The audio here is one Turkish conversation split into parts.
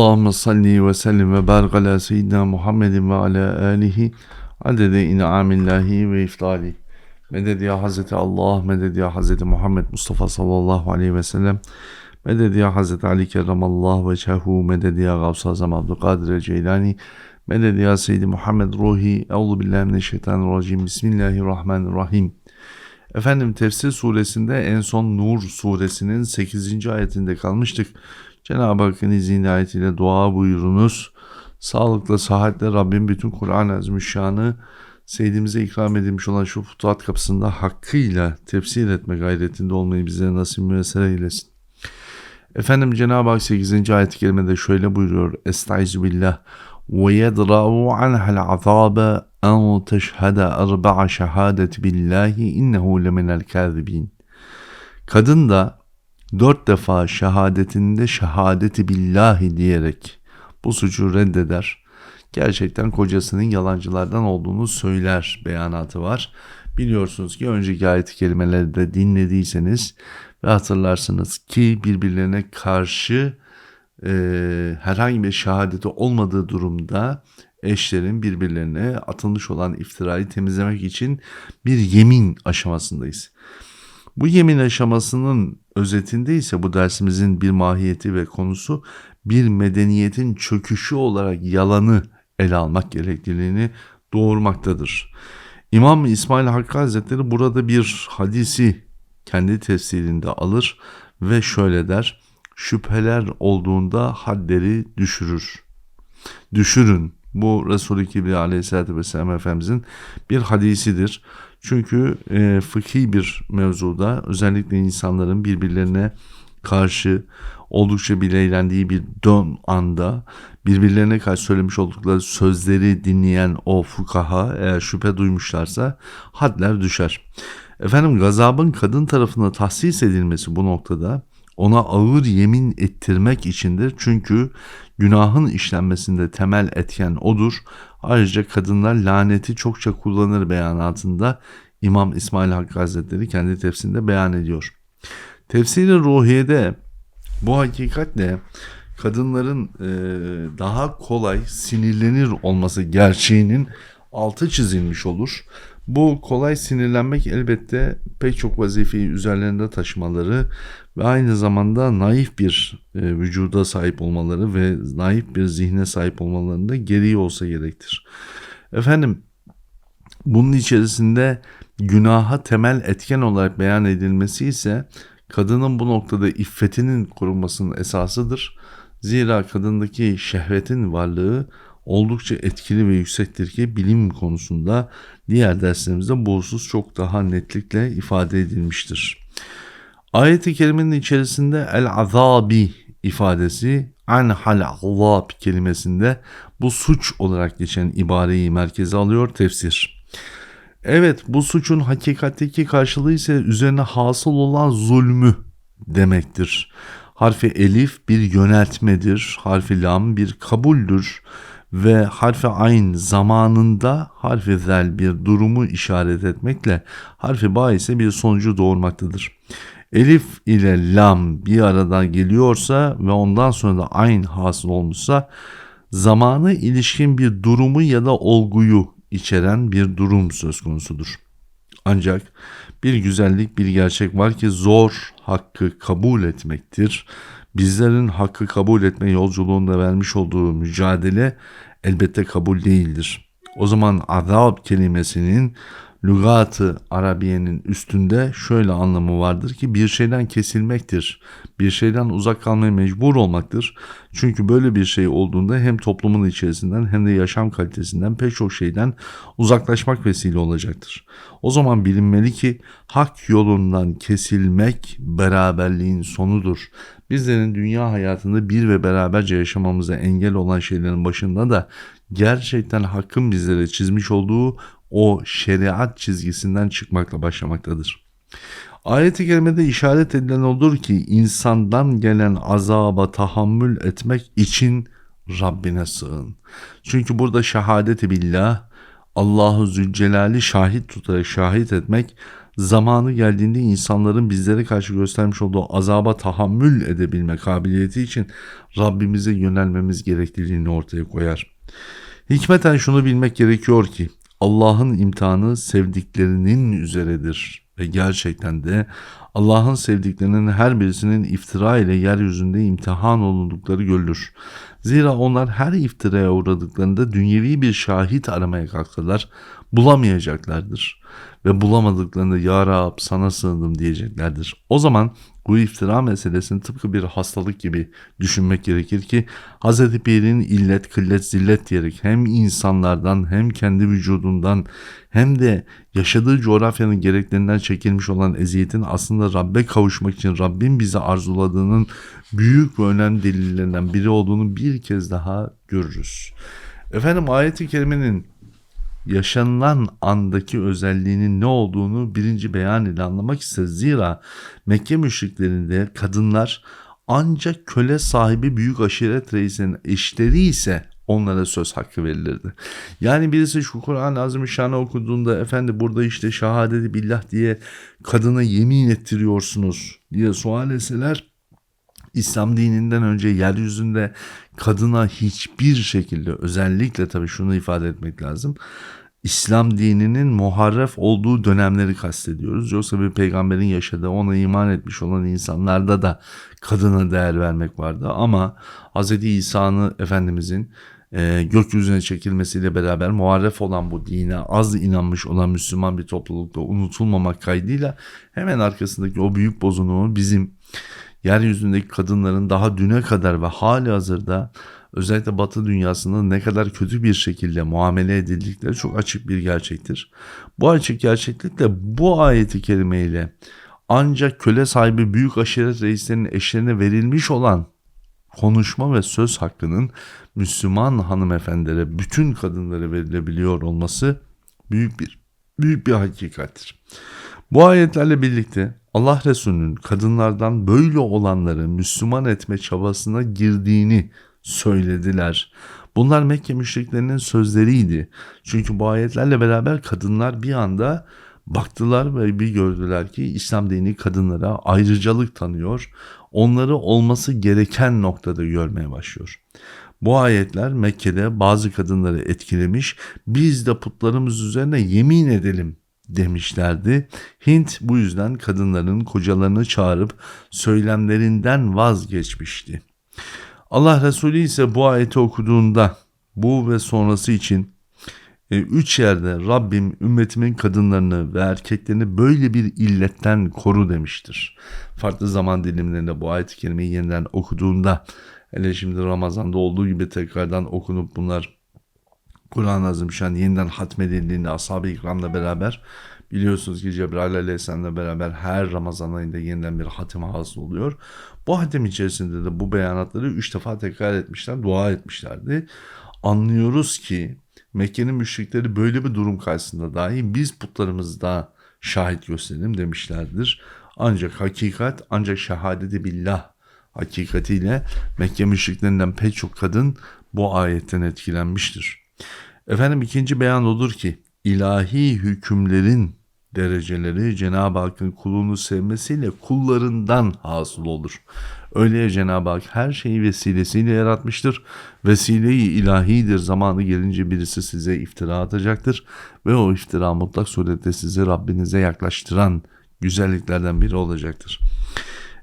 Allahümme salli ve sellim ve barik ala seyyidina Muhammedin ve ala alihi adede in'amillahi ve iftali. Meded ya Hazreti Allah, meded ya Hazreti Muhammed Mustafa sallallahu aleyhi ve sellem. Meded ya Hazreti Ali kerramallahu veçhehu, meded ya Gavs-ı Azam Abdülkadir Ceylani. Meded ya Seyyidi Muhammed Ruhi, Euzu billahi mineşşeytanirracim, Bismillahirrahmanirrahim. Efendim tefsir suresinde en son Nur suresinin 8. ayetinde kalmıştık. Cenab-ı Hakk'ın izni hidayetiyle dua buyurunuz. Sağlıkla, sıhhatle Rabbim bütün Kur'an-ı Azimüşşan'ı Seyyidimize ikram edilmiş olan şu futuhat kapısında hakkıyla tefsir etme gayretinde olmayı bize nasip müessere eylesin. Efendim Cenab-ı Hak 8. ayet-i kerimede şöyle buyuruyor. Estaizu billah ve yedra'u anhal azabe en teşhede erba'a şehadet billahi innehu lemenel kâzibin. Kadın da dört defa şehadetinde şehadeti billahi diyerek bu suçu reddeder. Gerçekten kocasının yalancılardan olduğunu söyler beyanatı var. Biliyorsunuz ki önceki ayet-i kelimeleri de dinlediyseniz ve hatırlarsınız ki birbirlerine karşı e, herhangi bir şehadeti olmadığı durumda eşlerin birbirlerine atılmış olan iftirayı temizlemek için bir yemin aşamasındayız. Bu yemin aşamasının özetinde ise bu dersimizin bir mahiyeti ve konusu bir medeniyetin çöküşü olarak yalanı ele almak gerekliliğini doğurmaktadır. İmam İsmail Hakkı Hazretleri burada bir hadisi kendi tefsirinde alır ve şöyle der. Şüpheler olduğunda hadleri düşürür. Düşürün. Bu Resul-i Kibri aleyhissalatü vesselam Efendimizin bir hadisidir. Çünkü e, fıkhi bir mevzuda özellikle insanların birbirlerine karşı oldukça bileylendiği bir dön anda birbirlerine karşı söylemiş oldukları sözleri dinleyen o fukaha eğer şüphe duymuşlarsa hadler düşer. Efendim gazabın kadın tarafına tahsis edilmesi bu noktada ona ağır yemin ettirmek içindir. Çünkü günahın işlenmesinde temel etken odur. Ayrıca kadınlar laneti çokça kullanır beyanatında İmam İsmail Hakkı Hazretleri kendi tefsirinde beyan ediyor. Tefsiri ruhiyede bu hakikatle kadınların e, daha kolay sinirlenir olması gerçeğinin altı çizilmiş olur. Bu kolay sinirlenmek elbette pek çok vazifeyi üzerlerinde taşımaları ve aynı zamanda naif bir e, vücuda sahip olmaları ve naif bir zihne sahip olmalarının da gereği olsa gerektir. Efendim bunun içerisinde günaha temel etken olarak beyan edilmesi ise kadının bu noktada iffetinin korunmasının esasıdır. Zira kadındaki şehvetin varlığı oldukça etkili ve yüksektir ki bilim konusunda diğer derslerimizde bu husus çok daha netlikle ifade edilmiştir. Ayet-i kerimenin içerisinde el-azabi ifadesi anhal azab kelimesinde bu suç olarak geçen ibareyi merkeze alıyor tefsir. Evet bu suçun hakikatteki karşılığı ise üzerine hasıl olan zulmü demektir. Harfi elif bir yöneltmedir, harfi lam bir kabuldür ve harfi ayn zamanında harfi zel bir durumu işaret etmekle harfi ba ise bir sonucu doğurmaktadır. Elif ile lam bir arada geliyorsa ve ondan sonra da ayn hasıl olmuşsa zamanı ilişkin bir durumu ya da olguyu içeren bir durum söz konusudur. Ancak bir güzellik bir gerçek var ki zor hakkı kabul etmektir. Bizlerin hakkı kabul etme yolculuğunda vermiş olduğu mücadele elbette kabul değildir. O zaman azab kelimesinin lügatı Arabiye'nin üstünde şöyle anlamı vardır ki bir şeyden kesilmektir. Bir şeyden uzak kalmaya mecbur olmaktır. Çünkü böyle bir şey olduğunda hem toplumun içerisinden hem de yaşam kalitesinden pek çok şeyden uzaklaşmak vesile olacaktır. O zaman bilinmeli ki hak yolundan kesilmek beraberliğin sonudur. Bizlerin dünya hayatında bir ve beraberce yaşamamıza engel olan şeylerin başında da gerçekten hakkın bizlere çizmiş olduğu o şeriat çizgisinden çıkmakla başlamaktadır. Ayet-i kerimede işaret edilen olur ki insandan gelen azaba tahammül etmek için Rabbine sığın. Çünkü burada şehadeti billah Allahu Zülcelal'i şahit tutarak şahit etmek zamanı geldiğinde insanların bizlere karşı göstermiş olduğu azaba tahammül edebilme kabiliyeti için Rabbimize yönelmemiz gerekliliğini ortaya koyar. Hikmeten şunu bilmek gerekiyor ki Allah'ın imtihanı sevdiklerinin üzeredir ve gerçekten de Allah'ın sevdiklerinin her birisinin iftira ile yeryüzünde imtihan olundukları görülür. Zira onlar her iftiraya uğradıklarında dünyevi bir şahit aramaya kalksalar bulamayacaklardır. Ve bulamadıklarında Ya Rab sana sığındım diyeceklerdir. O zaman bu iftira meselesini tıpkı bir hastalık gibi düşünmek gerekir ki Hz. Pir'in illet, kıllet, zillet diyerek hem insanlardan hem kendi vücudundan hem de yaşadığı coğrafyanın gereklerinden çekilmiş olan eziyetin aslında Rabbe kavuşmak için Rabbin bize arzuladığının büyük ve önemli delillerinden biri olduğunu bir kez daha görürüz. Efendim ayet-i kerimenin yaşanılan andaki özelliğinin ne olduğunu birinci beyan ile anlamak isteriz. Zira Mekke müşriklerinde kadınlar ancak köle sahibi büyük aşiret reisinin eşleri ise onlara söz hakkı verilirdi. Yani birisi şu Kur'an-ı Azimüşşan'ı okuduğunda efendi burada işte şehadeti billah diye kadına yemin ettiriyorsunuz diye sual etseler İslam dininden önce yeryüzünde kadına hiçbir şekilde özellikle tabii şunu ifade etmek lazım. İslam dininin muharref olduğu dönemleri kastediyoruz. Yoksa bir peygamberin yaşadığı ona iman etmiş olan insanlarda da kadına değer vermek vardı. Ama Hz. İsa'nın Efendimizin e, gökyüzüne çekilmesiyle beraber muharref olan bu dine az inanmış olan Müslüman bir toplulukta unutulmamak kaydıyla hemen arkasındaki o büyük bozunluğu bizim yeryüzündeki kadınların daha düne kadar ve hali hazırda özellikle batı dünyasında ne kadar kötü bir şekilde muamele edildikleri çok açık bir gerçektir. Bu açık gerçeklikle bu ayeti kerimeyle ancak köle sahibi büyük aşiret reislerinin eşlerine verilmiş olan konuşma ve söz hakkının Müslüman hanımefendilere, bütün kadınlara verilebiliyor olması büyük bir büyük bir hakikattir. Bu ayetlerle birlikte Allah Resulü'nün kadınlardan böyle olanları Müslüman etme çabasına girdiğini söylediler. Bunlar Mekke müşriklerinin sözleriydi. Çünkü bu ayetlerle beraber kadınlar bir anda baktılar ve bir gördüler ki İslam dini kadınlara ayrıcalık tanıyor. Onları olması gereken noktada görmeye başlıyor. Bu ayetler Mekke'de bazı kadınları etkilemiş. Biz de putlarımız üzerine yemin edelim demişlerdi. Hint bu yüzden kadınların kocalarını çağırıp söylemlerinden vazgeçmişti. Allah Resulü ise bu ayeti okuduğunda bu ve sonrası için e, üç yerde Rabbim ümmetimin kadınlarını ve erkeklerini böyle bir illetten koru demiştir. Farklı zaman dilimlerinde bu ayet-i kerimeyi yeniden okuduğunda hele şimdi Ramazan'da olduğu gibi tekrardan okunup bunlar Kur'an-ı Azimüşşan yeniden hatmedildiğinde ashab-ı ikramla beraber biliyorsunuz ki Cebrail aleyhisselamla beraber her Ramazan ayında yeniden bir hatim hasıl oluyor. Bu hatim içerisinde de bu beyanatları üç defa tekrar etmişler, dua etmişlerdi. Anlıyoruz ki Mekke'nin müşrikleri böyle bir durum karşısında dahi biz putlarımızda şahit gösterelim demişlerdir. Ancak hakikat ancak şehadeti billah hakikatiyle Mekke müşriklerinden pek çok kadın bu ayetten etkilenmiştir. Efendim ikinci beyan odur ki ilahi hükümlerin dereceleri Cenab-ı Hakk'ın kulunu sevmesiyle kullarından hasıl olur. Öyle Cenab-ı Hak her şeyi vesilesiyle yaratmıştır. Vesileyi ilahidir. Zamanı gelince birisi size iftira atacaktır. Ve o iftira mutlak surette sizi Rabbinize yaklaştıran güzelliklerden biri olacaktır.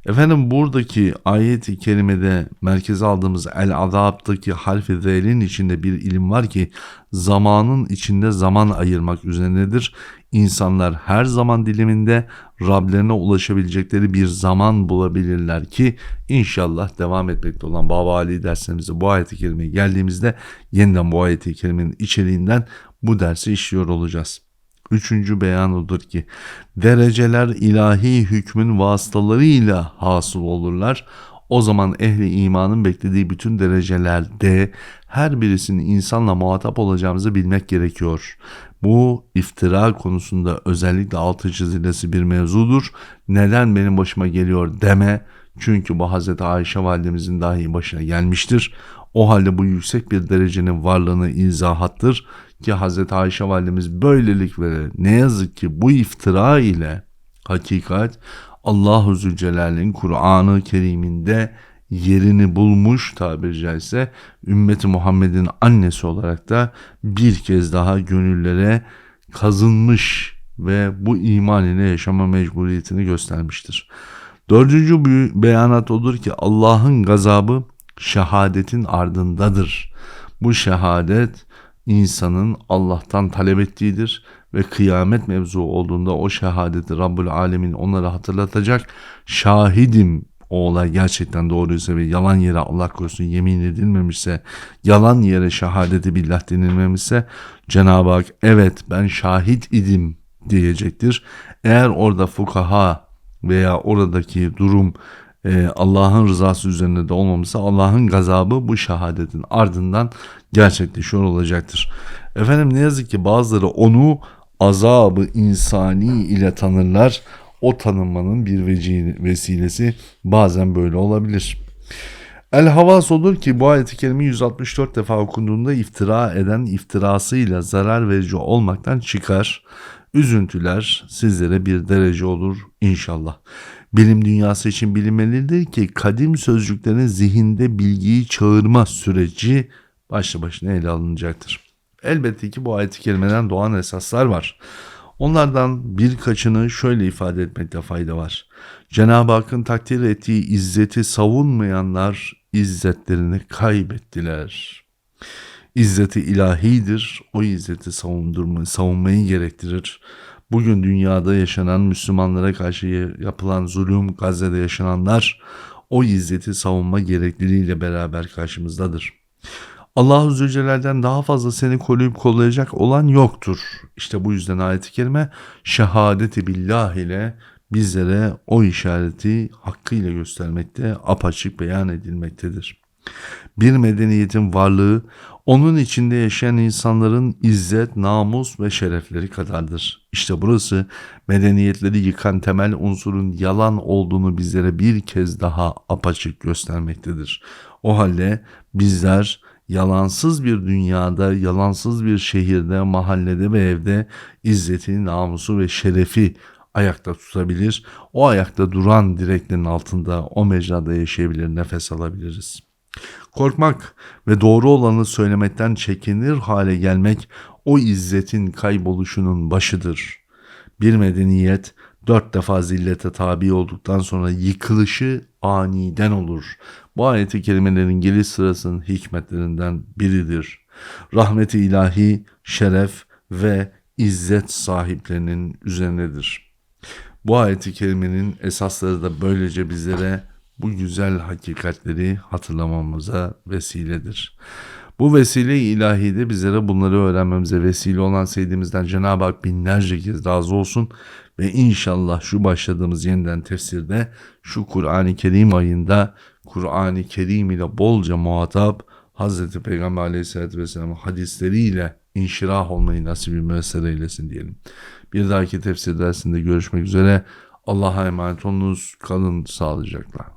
Efendim buradaki ayet-i kerimede merkeze aldığımız el-azab'daki harfi zelin içinde bir ilim var ki zamanın içinde zaman ayırmak üzerinedir. İnsanlar her zaman diliminde Rablerine ulaşabilecekleri bir zaman bulabilirler ki inşallah devam etmekte olan Baba Ali derslerimize bu ayet-i kerimeye geldiğimizde yeniden bu ayet-i kerimenin içeriğinden bu dersi işliyor olacağız. Üçüncü beyan odur ki dereceler ilahi hükmün vasıtalarıyla hasıl olurlar. O zaman ehli imanın beklediği bütün derecelerde her birisinin insanla muhatap olacağımızı bilmek gerekiyor. Bu iftira konusunda özellikle altı çizilesi bir mevzudur. Neden benim başıma geliyor deme. Çünkü bu Hazreti Ayşe validemizin dahi başına gelmiştir. O halde bu yüksek bir derecenin varlığını izahattır Ki Hazreti Ayşe validemiz böylelikle ne yazık ki bu iftira ile hakikat Allahu Zülcelal'in Kur'an-ı Kerim'inde yerini bulmuş tabiri caizse ümmeti Muhammed'in annesi olarak da bir kez daha gönüllere kazınmış ve bu iman ile yaşama mecburiyetini göstermiştir. Dördüncü beyanat odur ki Allah'ın gazabı şehadetin ardındadır. Bu şehadet insanın Allah'tan talep ettiğidir ve kıyamet mevzu olduğunda o şehadeti Rabbül Alemin onlara hatırlatacak. Şahidim o olay gerçekten doğruysa ve yalan yere Allah korusun yemin edilmemişse, yalan yere şehadeti billah denilmemişse Cenab-ı Hak evet ben şahit idim diyecektir. Eğer orada fukaha veya oradaki durum e, Allah'ın rızası üzerinde de olmamışsa Allah'ın gazabı bu şehadetin ardından gerçekleşiyor olacaktır. Efendim ne yazık ki bazıları onu azabı insani ile tanırlar. O tanınmanın bir vesilesi bazen böyle olabilir. El Havas olur ki bu ayeti kerime 164 defa okunduğunda iftira eden iftirasıyla zarar verici olmaktan çıkar. Üzüntüler sizlere bir derece olur inşallah. Bilim dünyası için bilinmelidir ki kadim sözcüklerin zihinde bilgiyi çağırma süreci başlı başına ele alınacaktır. Elbette ki bu ayet-i kerimeden doğan esaslar var. Onlardan birkaçını şöyle ifade etmekte fayda var. Cenab-ı Hakk'ın takdir ettiği izzeti savunmayanlar izzetlerini kaybettiler. İzzeti ilahidir. O izzeti savundurma, savunmayı gerektirir. Bugün dünyada yaşanan Müslümanlara karşı yapılan zulüm, Gazze'de yaşananlar o izzeti savunma gerekliliğiyle beraber karşımızdadır. Allahu Zülcelal'den daha fazla seni koruyup kollayacak olan yoktur. İşte bu yüzden ayet-i kerime şehadeti billah ile bizlere o işareti hakkıyla göstermekte, apaçık beyan edilmektedir. Bir medeniyetin varlığı onun içinde yaşayan insanların izzet, namus ve şerefleri kadardır. İşte burası medeniyetleri yıkan temel unsurun yalan olduğunu bizlere bir kez daha apaçık göstermektedir. O halde bizler yalansız bir dünyada, yalansız bir şehirde, mahallede ve evde izzeti, namusu ve şerefi ayakta tutabilir. O ayakta duran direklerin altında o mecrada yaşayabilir, nefes alabiliriz. Korkmak ve doğru olanı söylemekten çekinir hale gelmek o izzetin kayboluşunun başıdır. Bir medeniyet dört defa zillete tabi olduktan sonra yıkılışı aniden olur. Bu ayeti kelimelerin geliş sırasının hikmetlerinden biridir. Rahmeti ilahi, şeref ve izzet sahiplerinin üzerinedir. Bu ayeti kerimenin esasları da böylece bizlere bu güzel hakikatleri hatırlamamıza vesiledir. Bu vesile ilahide bizlere bunları öğrenmemize vesile olan sevdiğimizden Cenab-ı Hak binlerce kez razı olsun ve inşallah şu başladığımız yeniden tefsirde şu Kur'an-ı Kerim ayında Kur'an-ı Kerim ile bolca muhatap Hazreti Peygamber Aleyhisselatü Vesselam hadisleriyle inşirah olmayı nasip müessir eylesin diyelim. Bir dahaki tefsir dersinde görüşmek üzere. Allah'a emanet olunuz. Kalın sağlıcakla.